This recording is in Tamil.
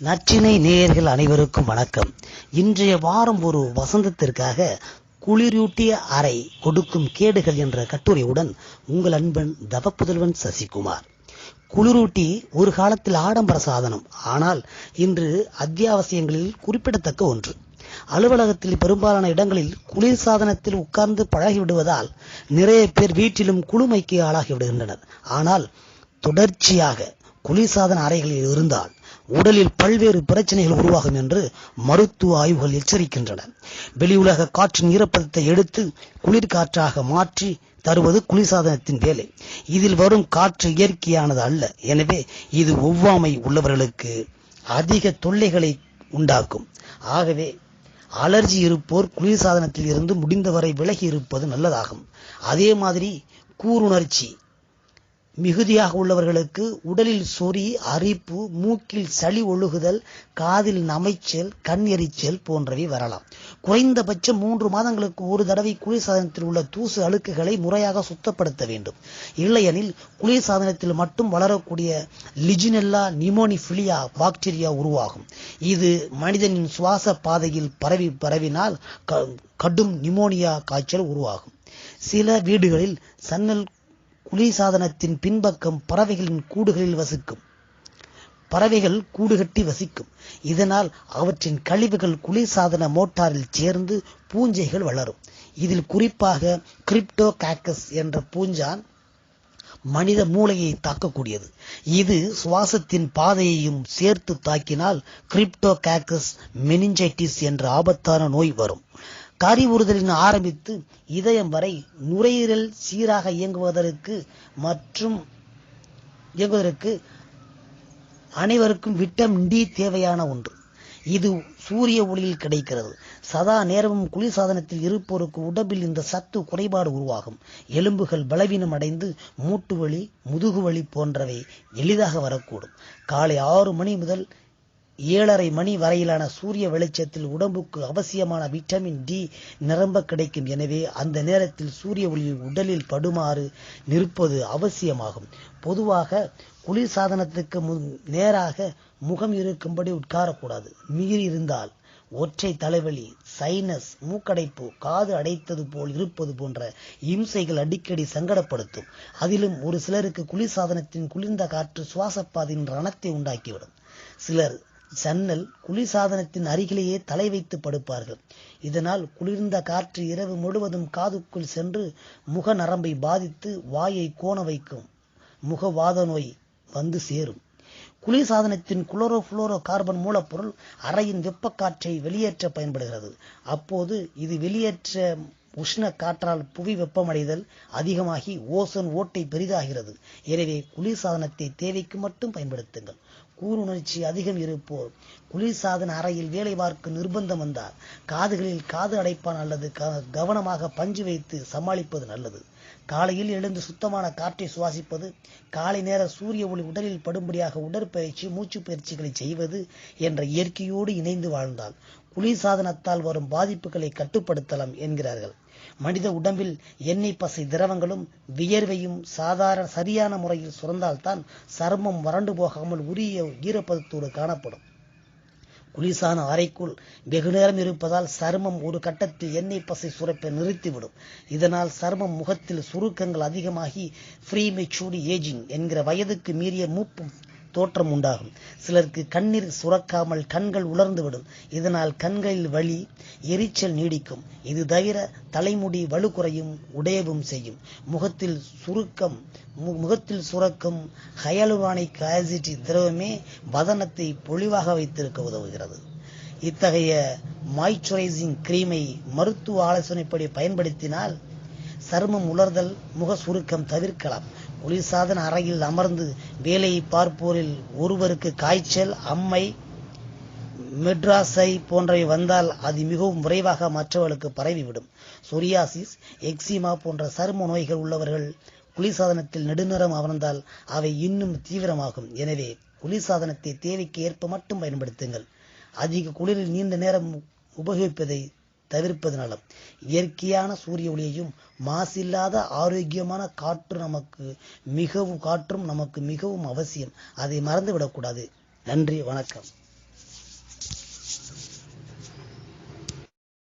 நச்சினை நேயர்கள் அனைவருக்கும் வணக்கம். இன்றைய வாரம் ஒரு வசந்தத்திற்காக குளிரூட்டிய அறை கொடுக்கும் கேடுகள் என்ற கட்டுரையுடன் உங்கள் அன்பன் தவப்புதல்வன் சசிகுமார். குளிரூட்டி ஒரு காலத்தில் ஆடம்பர சாதனம் ஆனால் இன்று அத்தியாவசியங்களில் குறிப்பிடத்தக்க ஒன்று. அலுவலகத்தில் பெரும்பாலான இடங்களில் குளிர் சாதனத்தில் உட்கார்ந்து பழகிவிடுவதால் நிறைய பேர் வீட்டிலும் குளுமைக்கு ஆளாகி விடுகின்றனர். ஆனால் தொடர்ச்சியாக குளிர்சாதன அறைகளில் இருந்தால் உடலில் பல்வேறு பிரச்சனைகள் உருவாகும் என்று மருத்துவ ஆய்வுகள் எச்சரிக்கின்றன. வெளியுலக காற்றின் ஈரப்பதத்தை எடுத்து குளிர்காற்றாக மாற்றி தருவது குளிர்சாதனத்தின் வேலை. இதில் வரும் காற்று இயற்கையானது அல்ல. எனவே இது ஒவ்வாமை உள்ளவர்களுக்கு அதிக தொல்லைகளை உண்டாக்கும். ஆகவே அலர்ஜி இருப்போர் குளிர்சாதனத்தில் இருந்து முடிந்தவரை விலகி இருப்பது நல்லதாகும். அதே மாதிரி கூருணர்ச்சி மிகுதியாக உள்ளவர்களுக்கு உடலில் சொறி அரிப்பு மூக்கில் சளி ஒழுகுதல் காதில் நமைச்சல் கண் எரிச்சல் போன்றவை வரலாம். குறைந்தபட்சம் மூன்று மாதங்களுக்கு ஒரு தடவை குளிர்சாதனத்தில் உள்ள தூசு அழுக்குகளை முறையாக சுத்தப்படுத்த வேண்டும். இல்லையெனில் குளிர்சாதனத்தில் மட்டும் வளரக்கூடிய லிஜினெல்லா நிமோனிஃபிலியா பாக்டீரியா உருவாகும். இது மனிதனின் சுவாச பாதையில் பரவி பரவினால் கடும் நிமோனியா காய்ச்சல் உருவாகும். சில வீடுகளில் சன்னல் குளிர்சாதனத்தின் பின்பக்கம் பறவைகளின் கூடுகளில் வசிக்கும். பறவைகள் கூடு கட்டி வசிக்கும். இதனால் அவற்றின் கழிவுகள் குளிர்சாதன மோட்டாரில் சேர்ந்து பூஞ்சைகள் வளரும். இதில் குறிப்பாக கிரிப்டோ காக்கஸ் என்ற பூஞ்சான் மனித மூளையை தாக்கக்கூடியது. இது சுவாசத்தின் பாதையையும் சேர்த்து தாக்கினால் கிரிப்டோ காக்கஸ் மெனிஞ்சைட்டிஸ் என்ற ஆபத்தான நோய் வரும். கரிவுறுதலின் ஆரம்பித்து இதயம் வரை நுரையீரல் சீராக இயங்குவதற்கு மற்றும் இயங்குவதற்கு அனைவருக்கும் விட்டமின் டி தேவையான ஒன்று. இது சூரிய ஒளியில் கிடைக்கிறது. சதா நேரமும் குளிர்சாதனத்தில் இருப்போருக்கு உடம்பில் இந்த சத்து குறைபாடு உருவாகும். எலும்புகள் பலவீனம் அடைந்து மூட்டு வலி முதுகு வலி போன்றவை எளிதாக வரக்கூடும். காலை ஆறு மணி முதல் ஏழரை மணி வரையிலான சூரிய வெளிச்சத்தில் உடம்புக்கு அவசியமான விட்டமின் டி நிரம்ப கிடைக்கும். எனவே அந்த நேரத்தில் சூரிய ஒளி உடலில் படுமாறு நிற்பது அவசியமாகும். பொதுவாக குளிர் சாதனத்துக்கு நேராக முகம் இருக்கும்படி உட்காரக்கூடாது. மீறி இருந்தால் ஒற்றை தலைவலி சைனஸ் மூக்கடைப்பு காது அடைத்தது போல் இருப்பது போன்ற இம்சைகள் அடிக்கடி சங்கடப்படுத்தும். அதிலும் ஒரு சிலருக்கு குளிர்சாதனத்தின் குளிர்ந்த காற்று சுவாசப்பாதையின் ரணத்தை உண்டாக்கிவிடும். சிலர் ஜன்னல் குளிர்சாதனத்தின் அருகிலேயே தலை வைத்து படுப்பார்கள். இதனால் குளிர்ந்த காற்று இரவு முழுவதும் காதுக்குள் சென்று முக நரம்பை பாதித்து வாயை கோண வைக்கும். முகவாத நோய் வந்து சேரும். குளிர்சாதனத்தின் குளோரோ புளோரோ கார்பன் மூலப்பொருள் அறையின் வெப்பக்காற்றை வெளியேற்ற பயன்படுகிறது. அப்போது இது வெளியேற்ற உஷ்ண காற்றால் புவி வெப்பமடைதல் அதிகமாகி ஓசோன் ஓட்டை பெரிதாகிறது. எனவே குளிர்சாதனத்தை தேவைக்கு மட்டும் பயன்படுத்துங்கள். கூருணர்ச்சி அதிகம் இருப்போர் குளிர்சாதன அறையில் வேலை பார்க்க நிர்பந்தம் வந்தால் காதுகளில் காது அடைப்பான் அல்லது கவனமாக பஞ்சு வைத்து சமாளிப்பது நல்லது. காலையில் எழுந்து சுத்தமான காற்றை சுவாசிப்பது காலை நேர சூரிய ஒளி உடலில் படும்படியாக உடற்பயிற்சி மூச்சு பயிற்சிகளை செய்வது என்ற இயற்கையோடு இணைந்து வாழ்ந்தால் குளிர்சாதனத்தால் வரும் பாதிப்புகளை கட்டுப்படுத்தலாம் என்கிறார்கள். மனித உடம்பில் எண்ணெய் பசை திரவங்களும் வியர்வையும் சாதாரண சரியான முறையில் சுரந்தால்தான் சர்மம் வறண்டு போகாமல் உரிய ஈரப்பதத்தோடு காணப்படும். குளிர்சான அறைக்குள் வெகு நேரம் இருப்பதால் சருமம் ஒரு கட்டத்தில் எண்ணெய் பசை சுரப்பை நிறுத்திவிடும். இதனால் சருமம் முகத்தில் சுருக்கங்கள் அதிகமாகி ஃப்ரீ மெச்சூரி ஏஜிங் என்கிற வயதுக்கு மீறிய மூப்பு தோற்றம் உண்டாகும். சிலருக்கு கண்ணீர் சுரக்காமல் கண்கள் உலர்ந்துவிடும். இதனால் கண்களில் வலி எரிச்சல் நீடிக்கும். இது தவிர தலைமுடி வலு குறையும் உடையவும் செய்யும். முகத்தில் சுருக்கம் முகத்தில் சுரக்கும் ஹயலுரானிக் ஆசிட் திரவமே வதனத்தை பொலிவாக வைத்திருக்க உதவுகிறது. இத்தகைய மாய்ச்சரைசிங் கிரீமை மருத்துவ ஆலோசனைப்படி பயன்படுத்தினால் சருமம் உலர்தல் முக சுருக்கம் தவிர்க்கலாம். குளிர்சாதன அறையில் அமர்ந்து வேலையை பார்ப்போரில் ஒருவருக்கு காய்ச்சல் அம்மை மெட்ராஸை போன்றவை வந்தால் அது மிகவும் விரைவாக மற்றவர்களுக்கு பரவிவிடும். சொரியாசிஸ் எக்ஸிமா போன்ற சரும நோய்கள் உள்ளவர்கள் குளிர்சாதனத்தில் நெடுநேரம் அமர்ந்தால் அவை இன்னும் தீவிரமாகும். எனவே குளிர்சாதனத்தை தேவைக்கு ஏற்ப மட்டும் பயன்படுத்துங்கள். அதிக குளிரில் நீண்ட நேரம் உபயோகிப்பதை தவிர்ப்பது நலம் இயற்கையான சூரிய ஒளியையும் மாசில்லாத ஆரோக்கியமான காற்று நமக்கு மிகவும் காற்றும் நமக்கு மிகவும் அவசியம். அதை மறந்துவிடக்கூடாது. நன்றி வணக்கம்.